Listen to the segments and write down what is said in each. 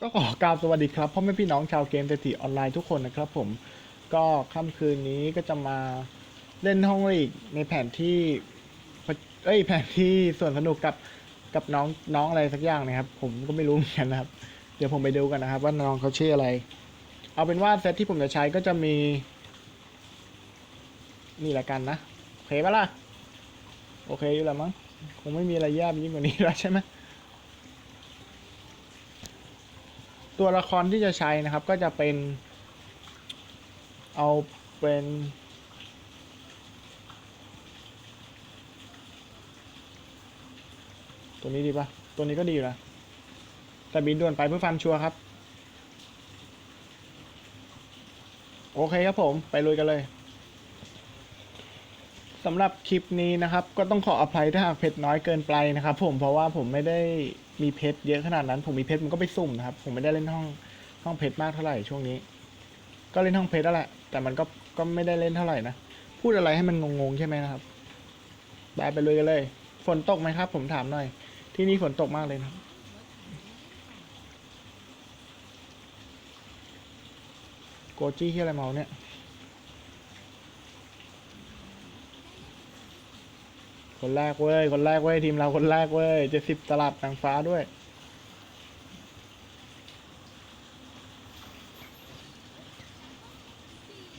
ก็ขอกราบสวัสดีครับพ่อแม่พี่น้องชาวเกมเศรษฐีออนไลน์ทุกคนนะครับผมก็ค่ำคืนนี้ก็จะมาเล่นห้องลีกในแผนที่เอ้ยแผนที่ส่วนสนุกกับกับน้องน้องอะไรสักอย่างนะครับ ผมก็ไม่รู้เหมือนกันนะครับ เดี๋ยวผมไปดูกันนะครับ ว่าน้องเขาชื่ออะไร เอาเป็นว่าเซตที่ผมจะใช้ก็จะมี นี่ละกันนะโอเคปะล่ะโอเคอยู่แล้วมั้งคงไม่มีอะไรย่ไปยิ่งกว่านี้แล้วใช่ไหม ตัวละครที่จะใช้นะครับ ก็จะเป็น เอาเป็น ตัวนี้ดีปะตัวนี้ก็ดีอยู่นะแต่บินด่วนไปเพื่อฟาร์มชัวครับ โอเคครับผมไปลุยกันเลยสำหรับคลิปนี้นะครับ ก็ต้องขออภัยถ้าหากเพชรน้อยเกินไปนะครับ ผมเพราะว่าผมไม่ได้ มีเพชรเยอะขนาดนั้น ผมมีเพชรมันก็ไปสุ่มนะครับ ผมไม่ได้เล่นห้องห้องเพชรมากเท่าไหร่ช่วงนี้ ก็เล่นห้องเพชรแล้วแหละแต่มันก็ก็ไม่ได้เล่นเท่าไหร่นะพูดอะไรให้มันงงๆใช่ไหมนะครับไปไปเลยกันเลย ฝนตกไหมครับ ผมถามหน่อย ที่นี่ฝนตกมากเลยนะครับ โกจี้ที่อะไรเมาเนี่ย คนแรกเว้ย คนแรกเว้ยทีมเราคนแรกเว้ยเจ็ดสิบตลับนางฟ้าด้วย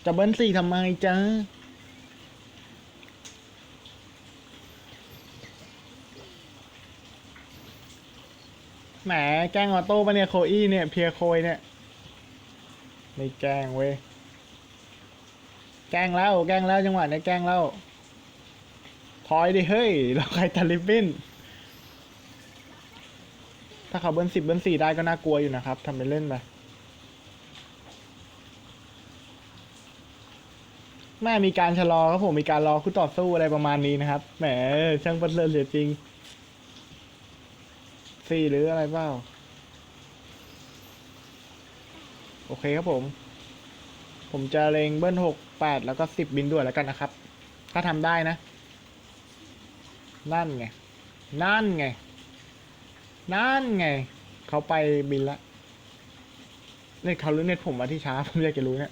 จะเบิ้ลสี่ทำไมจ๊ะแหมแกล้งออโต้ปะเนี่ยโคอี้เนี่ยเพียโคยเนี่ยไม่แกล้งเว้ยแกล้งแล้วแกล้งแล้วจังหวะเนี้ยแกล้งแล้ว ถอยดิเฮ้ย เราใครตันลิบบิน ถ้าเขาเบิ้ลสิบเบิ้ลสี่ได้ก็น่ากลัวอยู่นะครับทำเป็นเล่นไปแม่มีการชะลอครับผมมีการรอคู่ต่อสู้อะไรประมาณนี้นะครับ แหมช่างบันเลิศเหลือจริงสี่หรืออะไรเปล่า โอเคครับผม ผมจะเลงเบิ้ลหกแปดแล้วก็สิบบินด่วนแล้วกันนะครับ ถ้าทำได้นะ นั่นไง นั่นไง นั่นไง เขาไปบินละเน็ตเขาหรือเน็ตผมมาที่ช้า ผมอยากจะรู้เนี่ย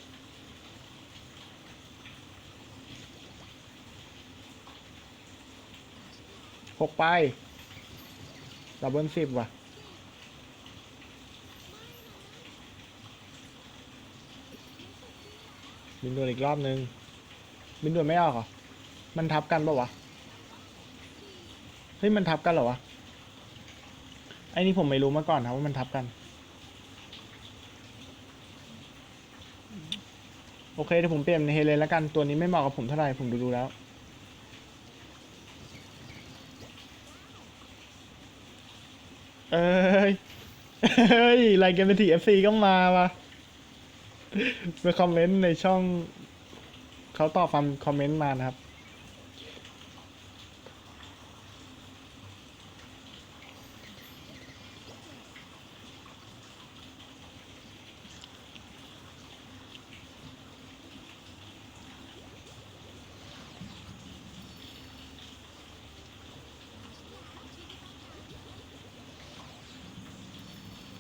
หกไปดับเบิลสิบว่ะบินด่วนอีกรอบนึง บินด่วนไม่ออกเหรอ มันทับกันปะวะ ฮ้ยมันทับกันเหรอวะไอ้นี่ผมไม่รู้มาก่อนนะว่ามันทับกัน โอเคเดี๋ยวผมเปลี่ยนเป็นเฮเลนแล้วกันตัวนี้ไม่เหมาะกับผมเท่าไหร่ผมดูดูแล้วเอ้ยเฮ้ยรายเกมเป็นทีเอฟซีก็มาว่ะไปคอมเมนต์ในช่อง เขาตอบคำคอมเมนต์มานะครับ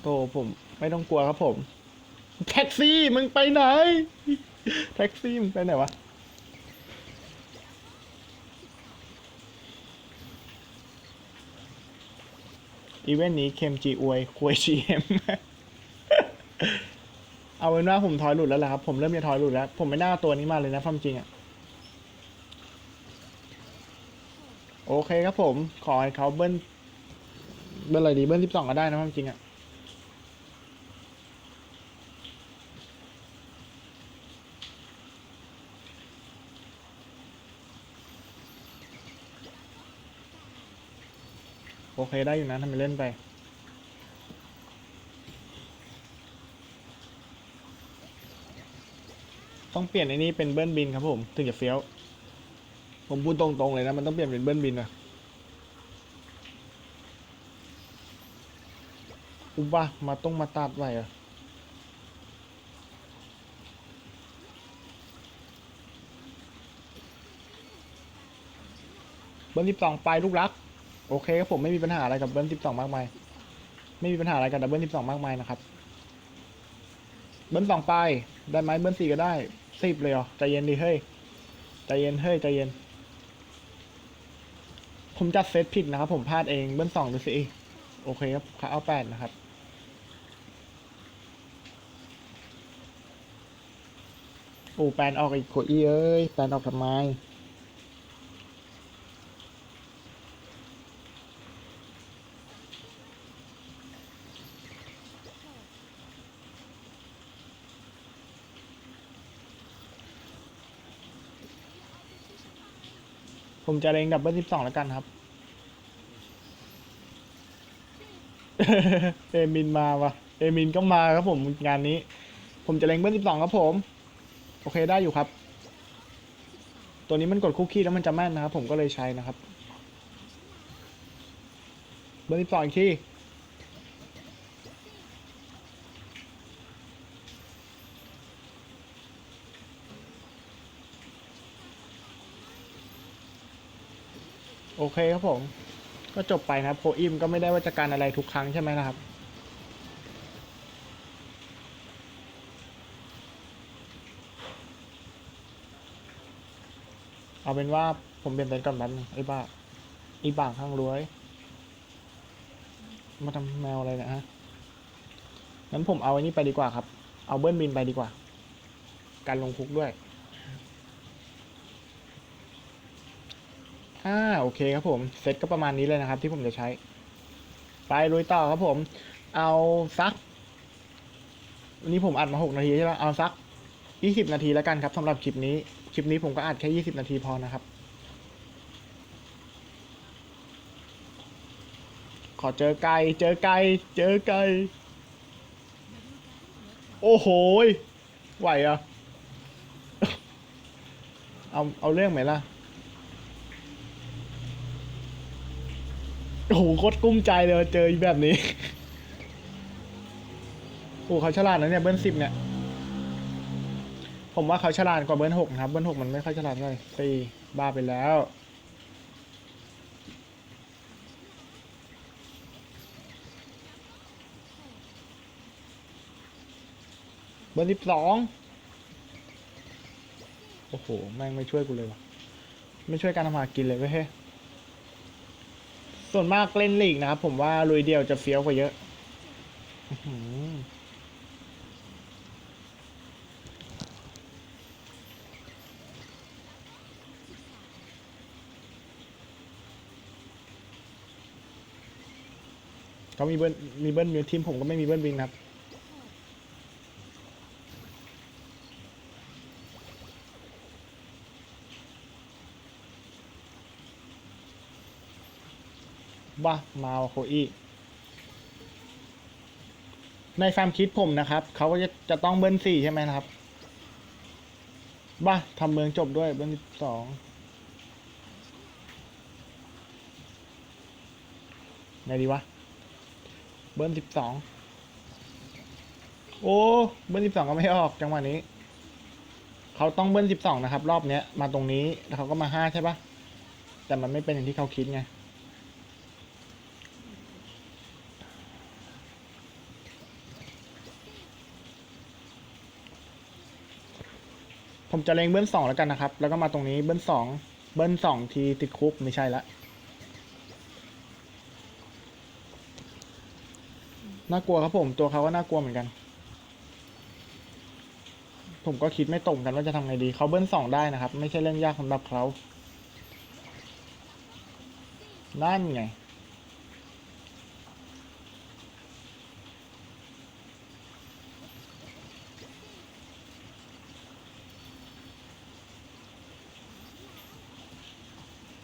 โตผม ไม่ต้องกลัวครับผม แท็กซี่มึงไปไหน แท็กซี่มึงไปไหนวะอีเวนต์นี้เคมจีอวยควยจีเอ็มเอาเป็นว่าผมถอยหลุดแล้วแหละครับ ผมเริ่มจะถอยหลุดแล้ว ผมไม่น่าเอาตัวนี้มาเลยนะความจริงอะโอเคครับผม ขอให้เขาเบิ้ลเบิ้ลอะไรดีเบิ้ลสิบสองก็ได้นะความจริงอะ เคได้อยู่นะทำไปเล่นไป ต้องเปลี่ยนไอ้นี้เป็นเบิ้ลบินครับผมถึงจะเฟี้ยว ผมพูดตรงๆเลยนะ มันต้องเปลี่ยนเป็นเบิ้ลบินอะอุบะมาต้องมาตัดไว้อะเบิ้ลสิบสองไปลูกรัก โอเคครับผมไม่มีปัญหาอะไรกับเบิ้ลสิบสองมากมาย ไม่มีปัญหาอะไรกับดับเบิ้ลสิบสองมากมายนะครับ เบิ้ลสองไป ได้ไหมเบิ้ลสี่ก็ได้สิบเลยเหรอใจเย็นดิเฮ้ยใจเย็นเฮ้ยใจเย็น ผมจัดเซตผิดนะครับ ผมพลาดเองเบิ้ลสองดูสิโอเคครับขาเอาแปดนะครับโอ้แปนออกอีกโคอี้เอ้ยแปนออกทำไม ผมจะเล็งดับเบิลสิบสองแล้วกันครับ เอมินมาวะเอมินก็มาครับผมงานนี้ ผมจะเล็งเบิลสิบสองครับผม โอเคได้อยู่ครับ ตัวนี้มันกดคุกกี้แล้วมันจะแม่นนะครับ ผมก็เลยใช้นะครับ เบอร์สิบสองอีกที เคครับผม ก็จบไปนะครับโคอิมก็ไม่ได้ว่าจะการอะไรทุกครั้งใช่ไหมนะครับเอาเป็นว่าผมเปลี่ยนเต็นก่อนแป๊บนึงไอ้บ้าไอ้บ้าข้างรวยมาทำแมวอะไรนะฮะงั้นผมเอาไอ้นี่ไปดีกว่าครับ เอาเบิ้ลบินไปดีกว่า การลงคุกด้วย อ่าโอเคครับผมเซตก็ประมาณนี้เลยนะครับ ที่ผมจะใช้ ไปลุยต่อครับผม เอาสักวันนี้ผมอัดมาหกนาทีใช่ไหมเอาสักยี่สิบนาทีแล้วกันครับสำหรับคลิปนี้ คลิปนี้ผมก็อัดแค่ยี่สิบนาทีพอนะครับ ขอเจอไก่เจอไก่เจอไก่โอ้โหไหวเหรอะ เอา เอาเรื่องไหมล่ะ อ้โหโคตรกุ้มใจเลยเจอแบบนี้โอ้เขาฉลาดนะเนี่ยเบิ้ลสิบเนี่ย ผมว่าเขาฉลาดกว่าเบิ้ลหกนะครับ เบิ้ลหกมันไม่ค่อยฉลาดเท่าไหร่ตีบ้าไปแล้ว เบอร์สิบสอง โอ้โห แม่งไม่ช่วยกูเลยวะไม่ช่วยการทำมาหากินเลยเว้ย ส่วนมากเล่นลีกนะครับผมว่าลุยเดียวจะเฟี้ยวกว่าเยอะเขามีเบิ้ลมีเบิ้ลมีทีมผมก็ไม่มีเบิ้ลวิงนะครับ บ้ามาวโคอีในความคิดผมนะครับ เขาก็จะจะต้องเบิ้ลสี่ใช่ไหมนะครับบ้าทำเมืองจบด้วยเบิ้ลสิบสองไงดีวะ เบิ้ลสิบสองโอ้ เบิ้ลสิบสองก็ไม่ออกจังหวะนี้ เขาต้องเบิ้ลสิบสองนะครับ รอบเนี้ย มาตรงนี้แล้วเขาก็มาห้าใช่ปะแต่มันไม่เป็นอย่างที่เขาคิดไง ผมจะเล็งเบิ้ลสองแล้วกันนะครับ แล้วก็มาตรงนี้เบิ้ลสองเบิ้ลสองทีติดคุกไม่ใช่ละ น่ากลัวครับผม ตัวเขาก็น่ากลัวเหมือนกัน ผมก็คิดไม่ตรงกันว่าจะทำไงดี เขาเบิ้ลสองได้นะครับ ไม่ใช่เรื่องยากสำหรับเขา นั่นไง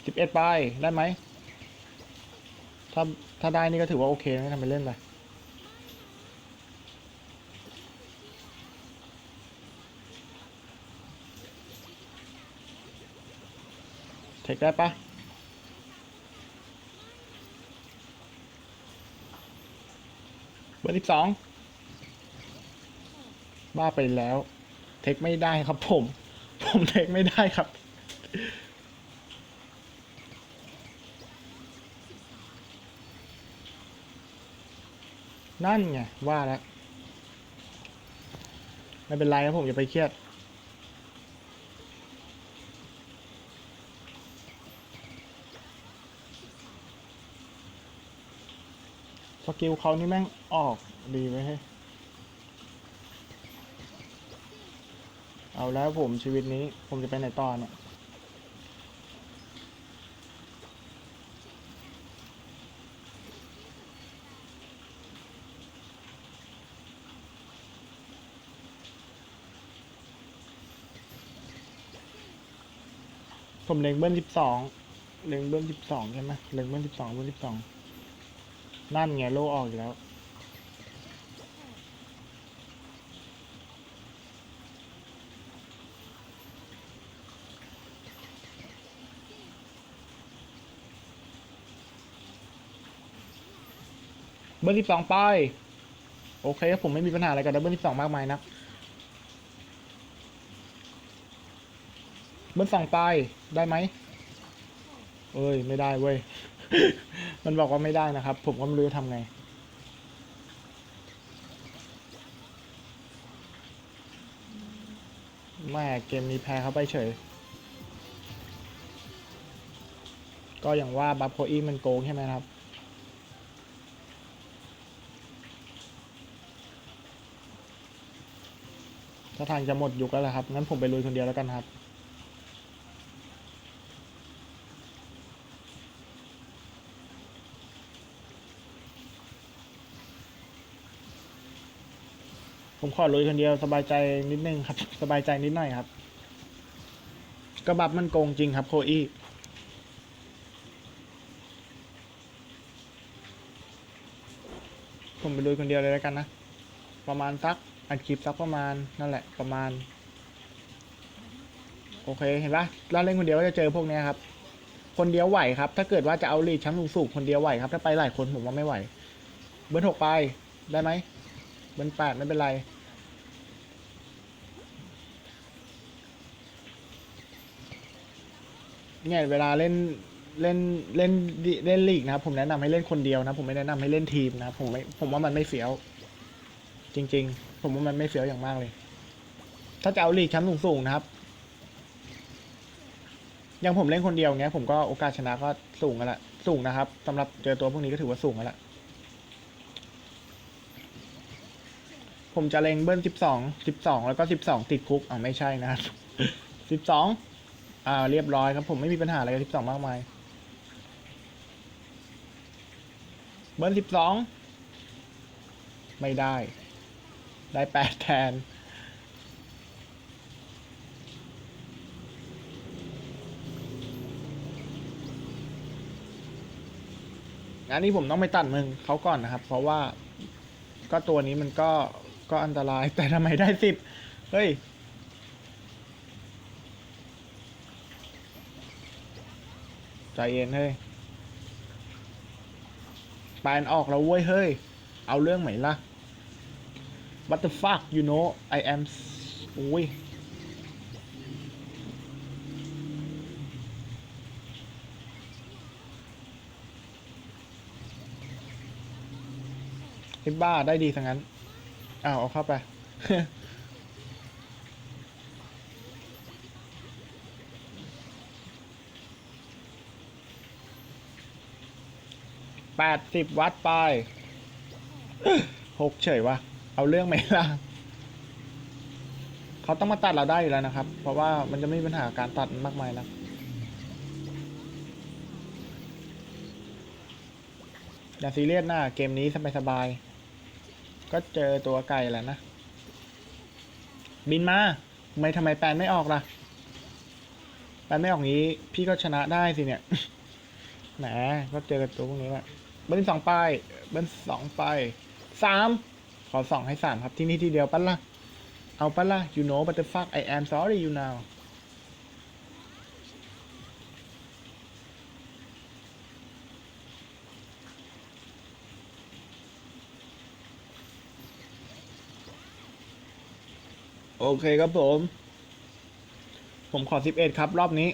สิบเอ็ดไปได้ไหมถ้าถ้าได้นี่ก็ถือว่าโอเคนะทำไปเล่นไปเทคได้ปะเบอร์ที่สองบ้าไปแล้ว เทคไม่ได้ครับผม ผมเทคไม่ได้ครับ นั่นไง ว่าแล้ว ไม่เป็นไรครับผมอย่าไปเครียด สกิลเขานี่แม่งออกดีไหมเฮ้เอาแล้วผมชีวิตนี้ผมจะไปไหนต่อเนี่ย ผมเล็งเบิ้ลสิบสองเล็งเบิ้ลสิบสองใช่ไหมเล็งเบิ้ลสิบสองเบิ้ลสิบสองนั่นไงโลออกอีกแล้วเบอร์สิบสองไป โอเคผมไม่มีปัญหาอะไรกับดับเบิลสิบสองมากมายนะ เบอร์สองไปได้ไหมเอ้ยไม่ได้เว้ย มันบอกว่าไม่ได้นะครับ ผมก็ไม่รู้จะทำไง แม่เกมนี้แพ้เขาไปเฉย ก็อย่างว่าบัฟโคอีมันโกงใช่ไหมครับถ้าทางจะหมดยุคแล้วละครับ งั้นผมไปลุยคนเดียวแล้วกันครับ ผมขอลุยคนเดียวสบายใจนิดนึงครับ สบายใจนิดหน่อยครับก็บัฟมันโกงจริงครับโคอี้ผมไปลุยคนเดียวเลยแล้วกันนะ ประมาณสักอัดคลิปสักประมาณนั่นแหละประมาณ โอเคเห็นปะเราเล่นคนเดียวก็จะเจอพวกนี้ครับ คนเดียวไหวครับ ถ้าเกิดว่าจะเอาลีดชั้นสูงๆคนเดียวไหวครับ ถ้าไปหลายคนผมว่าไม่ไหว เบอร์หกไปได้ไหมเบอร์แปดไม่เป็นไร เนี่ยเวลาเล่นเล่นเล่นเล่นลีกนะครับ ผมแนะนำให้เล่นคนเดียวนะผมไม่แนะนำให้เล่นทีมนะผมไม่ผมว่ามันไม่เฟี้ยว จริง ๆ ผมว่ามันไม่เฟี้ยวอย่างมากเลย ถ้าจะเอาลีกชั้นสูงๆนะครับอย่างผมเล่นคนเดียวเงี้ยผมก็โอกาสชนะก็สูงกันละสูงนะครับสำหรับเจอตัวพวกนี้ก็ถือว่าสูงกันละผมจะเล็งเบิ้ลสิบสองสิบสองแล้วก็สิบสองติดคุกอ่าไม่ใช่นะครับสิบสอง อ่าเรียบร้อยครับผมไม่มีปัญหาอะไรกับสิบสองมากมาย เบิ้ลสิบสองไม่ได้ ได้แปดแทนงานนี้ผมต้องไปตัดมึงเขาก่อนนะครับ เพราะว่าก็ตัวนี้มันก็ก็อันตรายแต่ทำไมได้สิบเฮ้ย ใจเย็นเฮ้ยแปลนออกแล้วเว้ยเฮ้ย เอาเรื่องไหมล่ะ What the fuck you know I am อุ้ยไอ้บ้าได้ดีทั้งนั้น อ้าว เอาเข้าไป แปดสิบวัตต์ไปหกเฉยวะเอาเรื่องไหมล่ะเขาต้องมาตัดเราได้อยู่แล้วนะครับ เพราะว่ามันจะไม่มีปัญหาการตัดมากมายนะอย่าซีเรียสนะเกมนี้สบายๆก็เจอตัวไก่แล้วนะ บินมาทำไมทำไมแปลนไม่ออกล่ะ แปลนไม่ออกงี้ พี่ก็ชนะได้สิเนี่ยแหมก็เจอกับตัวพวกนี้แหละ เบิ้ลสองไป เบิ้ลสองไปสามขอสองให้สามครับที่นี่ที่เดียวปั้นละเอาปั้นละ you know but the fuck I am sorry you now โอเคครับผม ผมขอสิบเอ็ดครับ รอบนี้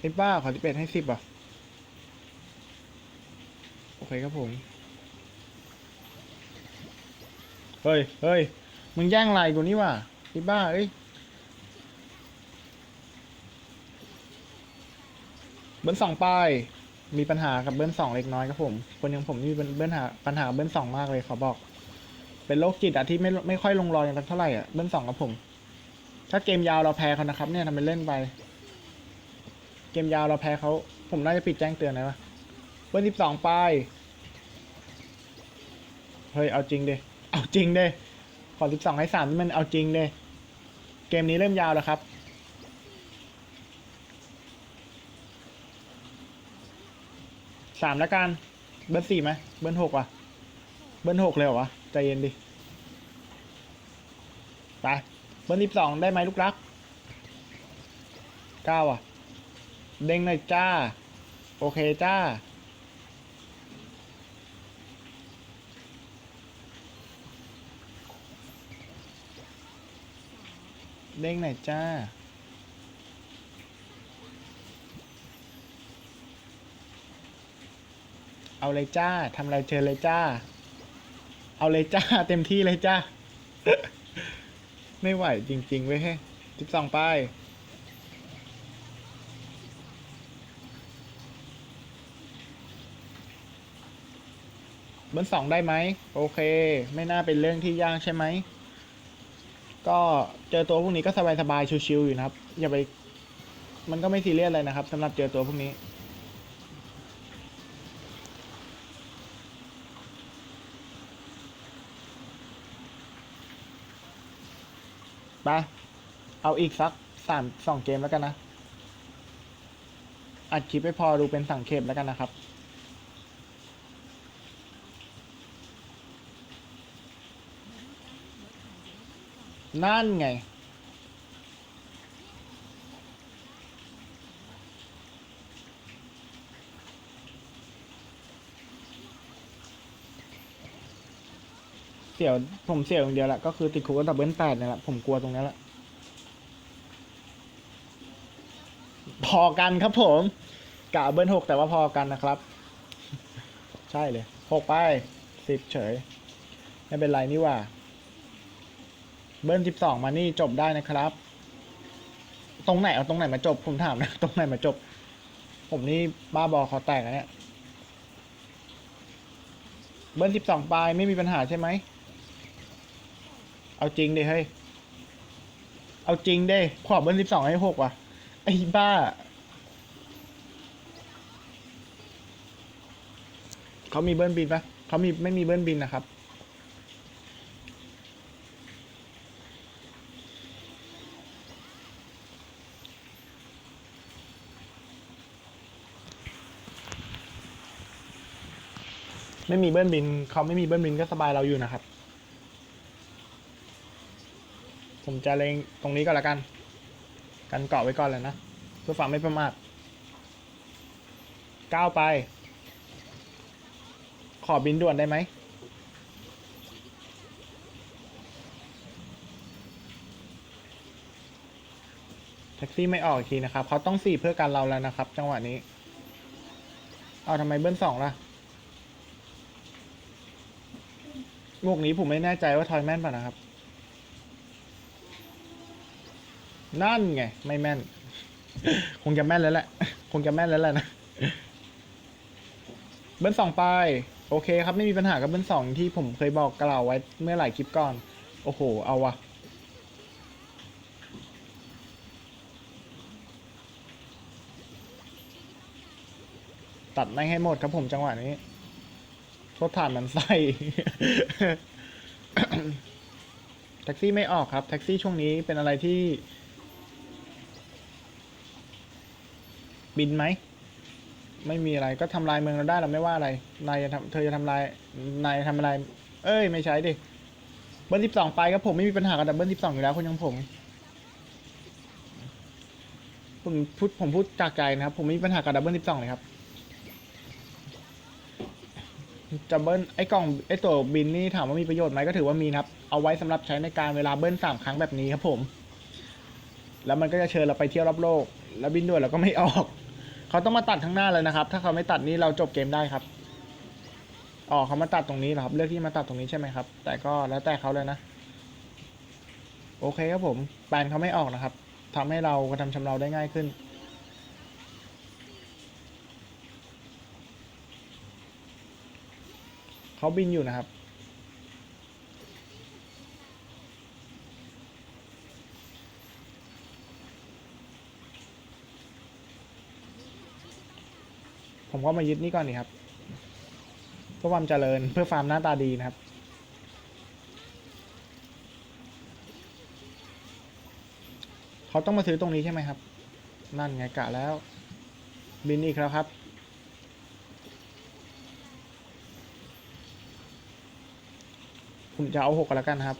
ไอ้ป้าขอสิบเอ็ดให้สิบอะ อเคครับผม เฮ้ยเฮ้ยมึงแย่งไรกูนี่ว่ะพี่บ้า เอ้ยเบิ้ลสองป้ายมีปัญหากับเบิ้ลสองเล็กน้อยครับผม คนอย่างผมนี่มีเบิ้ลหาปัญหาเบิ้ลสองมากเลยขอบอก เป็นโรคจิตอะที่ไม่ไม่ค่อยลงรอยกันเท่าไหร่อะเบิ้ลสองกับผม ถ้าเกมยาวเราแพ้เขานะครับ เนี่ยทำเป็นเล่นไป เกมยาวเราแพ้เขา ผมน่าจะปิดแจ้งเตือนนะวะเบิ้ลสิบสองป้าย เฮ้ยเอาจริงเดเอาจริงเดขอสิบสองให้สามนี่มันเอาจริงเดเกมนี้เริ่มยาวแล้วครับสามแล้วกัน เบิ้ลสี่ไหมเบิ้ลหกว่ะ เบิ้ลหกเลยเหรอวะใจเย็นดิไปเบิ้ลสิบสองได้ไหมลูกรักเก้าอะ เด้งหน่อยจ้า โอเคจ้า เด้งหน่อยจ้า เอาเลยจ้าทำอะไรเชิญเลยจ้า เอาเลยจ้า เต็มที่เลยจ้า ไม่ไหวจริงๆเว้ยสิบสองป้ายเบอร์สองได้ไหม โอเค ไม่น่าเป็นเรื่องที่ยากใช่ไหม ก็เจอตัวพวกนี้ก็สบายๆชิวๆอยู่นะครับ อย่าไป มันก็ไม่ซีเรียสเลยนะครับสำหรับเจอตัวพวกนี้ไปเอาอีกสักสามสองเกมแล้วกันนะ อัดคลิปไม่พอดูเป็นสังเขปแล้วกันนะครับ นั่นไง เสี่ยว ผมเสี่ยวอย่างเดียวแหละก็คือติดคุกกับดับเบิลแปดเนี่ยแหละผมกลัวตรงนี้แหละ พอกันครับผมกะเบิลหกแต่ว่าพอกันนะครับ ใช่เลยหกไปสิบเฉย ไม่เป็นไรนี่ว่า เบิ้ลสิบสองมานี่จบได้นะครับ ตรงไหนเอาตรงไหนมาจบผมถามนะ ตรงไหนมาจบ ผมนี่บ้าบอคอแตกนะเนี่ยเบิ้ลสิบสองปลายไม่มีปัญหาใช่ไหม เอาจริงดิเฮ้ย เอาจริงดิขอเบิ้ลสิบสองให้หกว่ะ ไอ้บ้า เขามีเบิ้ลบินปะเขามีไม่มีเบิ้ลบินนะครับ ไม่มีเบิ้ลบินเขาไม่มีเบิ้ลบินก็สบายเราอยู่นะครับ ผมจะเลงตรงนี้ก็แล้วกัน กันเกาะไว้ก่อนเลยนะเพื่อความไม่ประมาทก้าวไป ขอบินด่วนได้ไหมแท็กซี่ไม่ออกอีกทีนะครับเขาต้องสี่เพื่อการเราแล้วนะครับ จังหวะนี้ เอาทำไมเบิ้ลสองล่ะ งวกนี้ผมไม่แน่ใจว่าทอยแม่นป่ะนะครับ นั่นไง ไม่แม่น คงจะแม่นแล้วแหละ คงจะแม่นแล้วแหละนะ เบิ้ลสองไป โอเคครับ ไม่มีปัญหากับเบิ้ลสองที่ผมเคยบอกกล่าวไว้เมื่อหลายคลิปก่อน โอ้โห เอาวะตัดไม่งให้หมดครับผมจังหวะนี้ โทษฐานมันไส้ แท็กซี่ไม่ออกครับ แท็กซี่ช่วงนี้เป็นอะไรที่ บินไหม ไม่มีอะไรก็ทำลายเมืองเราได้เราไม่ว่าอะไร นายจะทำเธอจะทำลาย นายทำอะไร เอ้ย ไม่ใช่ดิ เบิร์สิบสองไปครับผมไม่มีปัญหากับดับเบิลสิบสองอยู่แล้วคนยังผมผมพูดผมพูดจากใจนะครับ ผมไม่มีปัญหากับดับเบิลสิบสองเลยครับ จะเบิ้ลไอ้กล่องไอ้ตัวบินนี่ถามว่ามีประโยชน์ไหมก็ถือว่ามีครับ เอาไว้สำหรับใช้ในการเวลาเบิ้ลสามครั้งแบบนี้ครับผม แล้วมันก็จะเชิญเราไปเที่ยวรอบโลก แล้วบินด่วนเราก็ไม่ออก เขาต้องมาตัดข้างหน้าเลยนะครับ ถ้าเขาไม่ตัดนี่เราจบเกมได้ครับอ๋อเขามาตัดตรงนี้เหรอครับ เลือกที่มาตัดตรงนี้ใช่ไหมครับ แต่ก็แล้วแต่เขาเลยนะ โอเคครับผมแปลนเขาไม่ออกนะครับทำให้เรากระทำชำเราได้ง่ายขึ้น เขาบินอยู่นะครับ ผมก็มายึดนี่ก่อนนี่ครับ เพื่อความเจริญเพื่อฟาร์มหน้าตาดีนะครับเขาต้องมาซื้อตรงนี้ใช่ไหมครับ นั่นไงกะแล้ว บินอีกแล้วครับ ผมจะเอาหกกันแล้วกันนะครับ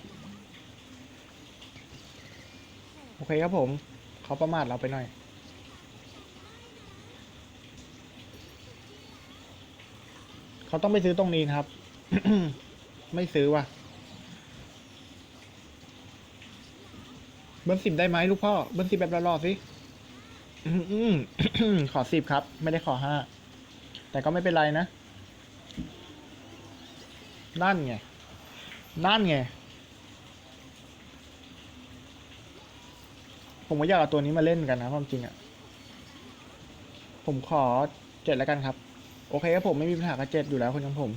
โอเคครับผม เขาประมาทเราไปหน่อย เขาต้องไปซื้อตรงนี้นะครับ ไม่ซื้อว่ะ เบิ้ลสิบได้ไหมลูกพ่อ เบิ้ลสิบแบบหล่อๆสิขอสิบครับ ไม่ได้ขอห้า แต่ก็ไม่เป็นไรนะ นั่นไง นั่นไง ผมก็อยากเอาตัวนี้มาเล่นกันนะความจริงอะ่ะ ผมขอเจ็ดแล้วกันครับ โอเคครับผมไม่มีปัญหากับเจ็ดอยู่แล้วคนของผม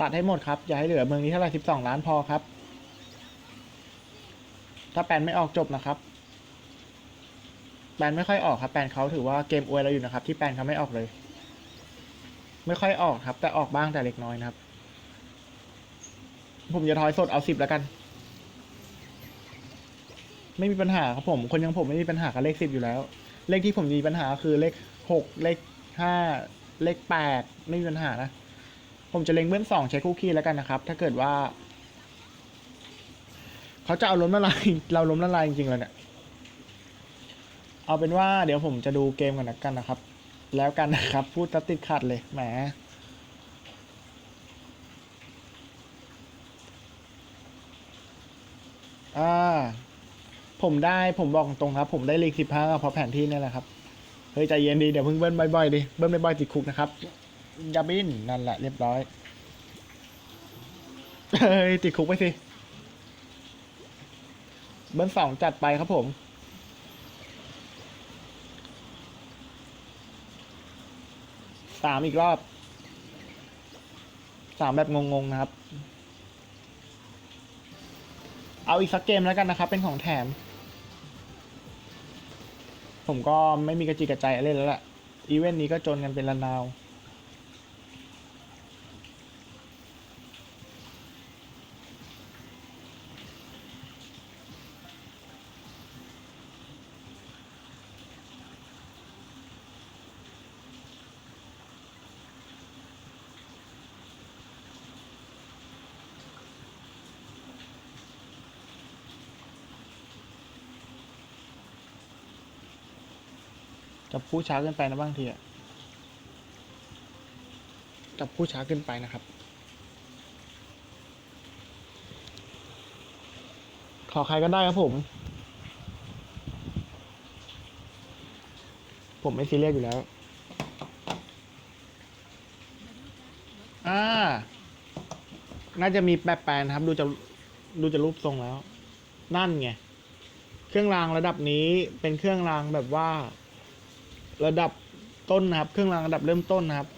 ตัดให้หมดครับ อย่าให้เหลือเมืองนี้เท่าไหร่สิบสองล้านพอครับ ถ้าแปลนไม่ออกจบนะครับ แปลนไม่ค่อยออกครับ แปลนเขาถือว่าเกมอวยเราอยู่นะครับ ที่แปลนเขาไม่ออกเลย ไม่ค่อยออกครับ แต่ออกบ้างแต่เล็กน้อยนะครับ ผมจะทอยสดเอาสิบแล้วกัน ไม่มีปัญหาครับผม คนยังผมไม่มีปัญหากับเลขสิบอยู่แล้ว เลขที่ผมมีปัญหาคือเลขหกเลขห้าเลขแปดไม่มีปัญหานะ ผมจะเล็งเบื้องสองใช้คู่คีย์แล้วกันนะครับ ถ้าเกิดว่า เขาจะเอาล้มละลายเราล้มละลายจริงๆเลยเนี่ยเอาเป็นว่าเดี๋ยวผมจะดูเกมกันนะกันนะครับ แล้วกันนะครับ พูดตัดติดขัดเลยแหมอ่าผมได้ผมบอกตรงครับ ผมได้เลขสิบห้าเพราะแผนที่นี่แหละครับ เฮ้ย ใจเย็นดี เดี๋ยวเพิ่งเบิ้ลบ่อยๆดิ เบิ้ลบ่อยๆติดคุกนะครับย่าบินนั่นแหละเรียบร้อย เฮ้ย ติดคุกไปสิ เบิ้ลสองจัดไปครับผม สามอีกรอบสามแบบงงๆนะครับ เอาอีกสักเกมแล้วกันนะครับ เป็นของแถม ผมก็ไม่มีกระจิกกระใจอะไรแล้วแหละอีเวนต์นี้ก็จนกันเป็นระนาว จับผู้ช้าเกินไปนะบางทีอะจับผู้ช้าเกินไปนะครับ ขอใครก็ได้ครับผม ผมไม่ซีเรียสอยู่แล้ว อ่า น่าจะมีแปรแปรนะครับ ดูจะดูจะรูปทรงแล้ว นั่นไง เครื่องรางระดับนี้เป็นเครื่องรางแบบว่า ระดับต้นนะครับ เครื่องรางระดับเริ่มต้นนะครับ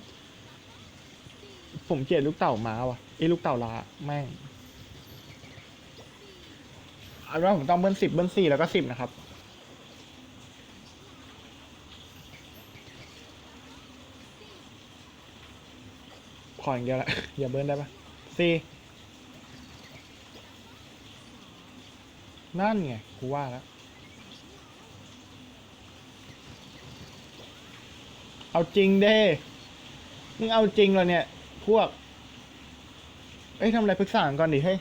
ผมเกลียดลูกเต่ามาว่ะไอ้ลูกเต่าลาแม่งเอาเป็นว่าผมต้องเบิ้ลสิบเบิ้ลสี่แล้วก็สิบนะครับขออย่างเดียวละ อย่าเบิ้ลได้ปะสี่นั่นไงกูว่าแล้ว เอาจริงเด้มึงเอาจริงเลยเนี่ย พวก เอ้ยทำอะไรปรึกษากันก่อนดิเฮ้ย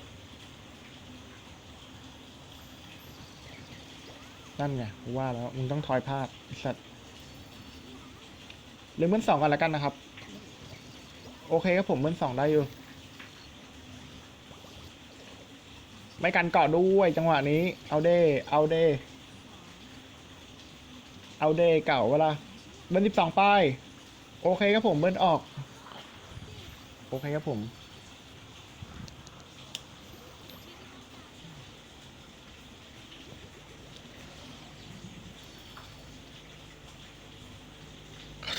นั่นไงกูว่าแล้ว มึงต้องทอยพลาดไอ้สัตว์เรื่องเบิ้ลสองกันแล้วกันนะครับ โอเคครับผมเบิ้ลสองได้อยู่ ไม่กันเกาะด้วยจังหวะนี้ เอาเด้ เอาเด้ เอาเด้เก่าเวลา เบอร์สิบสองไป โอเคครับผมเบิร์นออก โอเคครับผม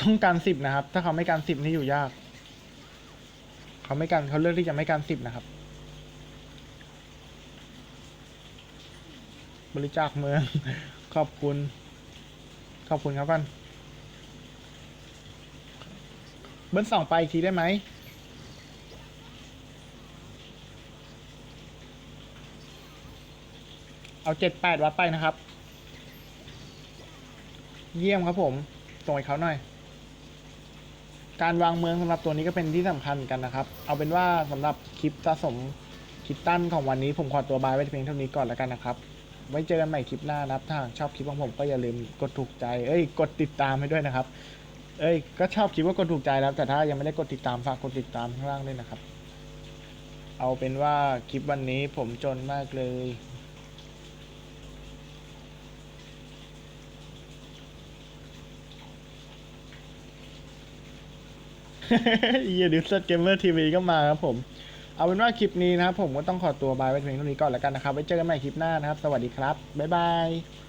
ต้องการสิบนะครับ ถ้าเขาไม่การสิบนี่อยู่ยาก เขาไม่การเขาเลือกที่จะไม่การสิบนะครับ บริจาคเมือง ขอบคุณ ขอบคุณครับกัน เบิ้ลสองไปอีกทีได้ไหมเอาเจ็ดแปดวัดไปนะครับ เยี่ยมครับผมส่งให้เขาหน่อย การวางเมืองสำหรับตัวนี้ก็เป็นที่สำคัญกันนะครับ เอาเป็นว่าสำหรับคลิปสะสมคิดตั้นของวันนี้ผมขอตัวบายไว้เพียงเท่านี้ก่อนแล้วกันนะครับ ไว้เจอกันใหม่คลิปหน้านะครับถ้าชอบคลิปของผมก็อย่าลืมกดถูกใจ เอ้ย กดติดตามให้ด้วยนะครับ เอ้ยก็ชอบคลิปว่ากดถูกใจแล้วแต่ถ้ายังไม่ได้กดติดตามฝากกดติดตามข้างล่างด้วยนะครับ เอาเป็นว่าคลิปวันนี้ผมจนมากเลย เยียดิสเกมเมอร์ทีวีก็มาครับผม เอาเป็นว่าคลิปนี้นะครับผมก็ต้องขอตัวบายไว้เพียงเท่านี้ก่อนแล้วกันนะครับ ไว้เจอกันใหม่คลิปหน้านะครับ สวัสดีครับ บ๊ายบาย